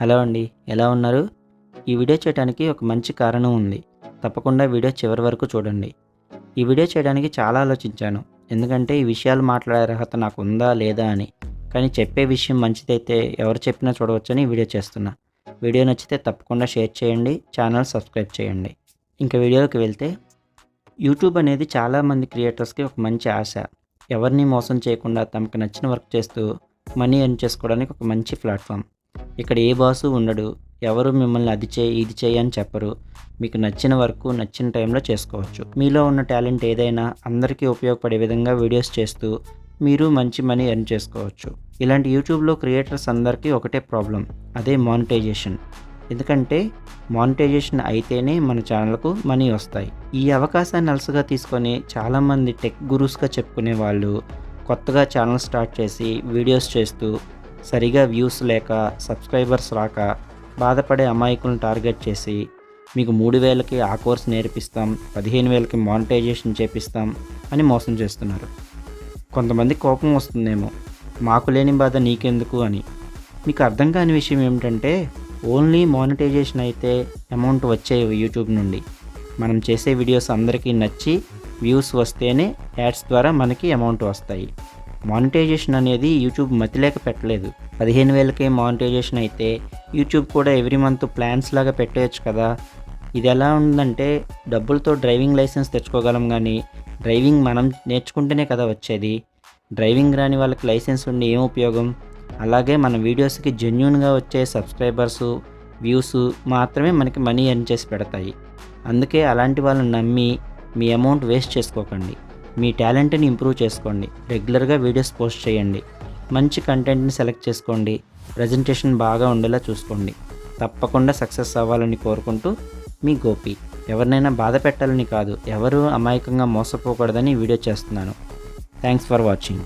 Hello అండి ఎలా ఉన్నారు? ఈ వీడియో చేయడానికి ఒక మంచి కారణం ఉంది. తప్పకుండా వీడియో చివరి వరకు చూడండి. ఈ వీడియో చేయడానికి చాలా ఆలోచించాను. ఎందుకంటే ఈ విషయాలు మాట్లాడే అర్హత నాకు ఉందా లేదా అని. కానీ చెప్పే విషయం మంచిదైతే ఎవరు చెప్పినా చూడవచ్చని వీడియో చేస్తున్నా. వీడియో నచ్చితే తప్పకుండా షేర్ చేయండి ఛానల్ సబ్స్క్రైబ్ చేయండి. ఇంకా వీడియోకి వెళ్తే యూట్యూబ్ అనేది చాలామంది క్రియేటర్స్కి ఒక మంచి ఆశ. ఎవరిని మోసం చేయకుండా తమకు నచ్చిన వర్క్ చేస్తూ మనీ ఎర్న్ చేసుకోవడానికి ఒక మంచి ప్లాట్ఫామ్. ఇక్కడ ఏ బాసు ఉండడు ఎవరు మిమ్మల్ని అది చేయి ఇది చేయి అని చెప్పరు. మీకు నచ్చిన వరకు నచ్చిన టైంలో చేసుకోవచ్చు. మీలో ఉన్న టాలెంట్ ఏదైనా అందరికీ ఉపయోగపడే విధంగా వీడియోస్ చేస్తూ మీరు మంచి మనీ ఎర్న్ చేసుకోవచ్చు. ఇలాంటి యూట్యూబ్లో క్రియేటర్స్ అందరికీ ఒకటే ప్రాబ్లం అదే మానిటైజేషన్. ఎందుకంటే మానిటైజేషన్ అయితేనే మన ఛానల్కు మనీ వస్తాయి. ఈ అవకాశాన్ని అలసగా తీసుకొని చాలామంది టెక్ గురూస్గా చెప్పుకునే వాళ్ళు కొత్తగా ఛానల్ స్టార్ట్ చేసి వీడియోస్ చేస్తూ సరిగా వ్యూస్ లేక సబ్స్క్రైబర్స్ రాక బాధపడే అమాయకులను టార్గెట్ చేసి మీకు మూడు వేలకి ఆ కోర్స్ నేర్పిస్తాం పదిహేను వేలకి మానిటైజేషన్ చేపిస్తాం అని మోసం చేస్తున్నారు. కొంతమంది కోపం వస్తుందేమో మాకు లేని బాధ నీకెందుకు అని. మీకు అర్థం కాని విషయం ఏమిటంటే ఓన్లీ మానిటైజేషన్ అయితే అమౌంట్ వచ్చేవి యూట్యూబ్ నుండి. మనం చేసే వీడియోస్ అందరికీ నచ్చి వ్యూస్ వస్తేనే యాడ్స్ ద్వారా మనకి అమౌంట్ వస్తాయి. మానిటైజేషన్ అనేది యూట్యూబ్ మతిలేక పెట్టలేదు. పదిహేను వేలకే మానిటైజేషన్ అయితే యూట్యూబ్ కూడా ఎవ్రీ మంత్ ప్లాన్స్ లాగా పెట్టేయచ్చు కదా. ఇది ఎలా ఉందంటే డబ్బులతో డ్రైవింగ్ లైసెన్స్ తెచ్చుకోగలం కానీ డ్రైవింగ్ మనం నేర్చుకుంటేనే కదా వచ్చేది. డ్రైవింగ్ రాని వాళ్ళకి లైసెన్స్ ఉండి ఏం ఉపయోగం? అలాగే మన వీడియోస్కి జెన్యున్గా వచ్చే సబ్స్క్రైబర్సు వ్యూస్ మాత్రమే మనకి మనీ ఎర్న్ చేసి పెడతాయి. అందుకే అలాంటి వాళ్ళని నమ్మి మీ అమౌంట్ వేస్ట్ చేసుకోకండి. మీ టాలెంట్ని ఇంప్రూవ్ చేసుకోండి. రెగ్యులర్గా వీడియోస్ పోస్ట్ చేయండి. మంచి కంటెంట్ని సెలెక్ట్ చేసుకోండి. ప్రజెంటేషన్ బాగా ఉండేలా చూసుకోండి. తప్పకుండా సక్సెస్ అవ్వాలని కోరుకుంటూ మీ గోపి. ఎవరినైనా బాధ పెట్టాలని కాదు. ఎవరు అమాయకంగా మోసపోకూడదని వీడియో చేస్తున్నాను. Thanks for watching.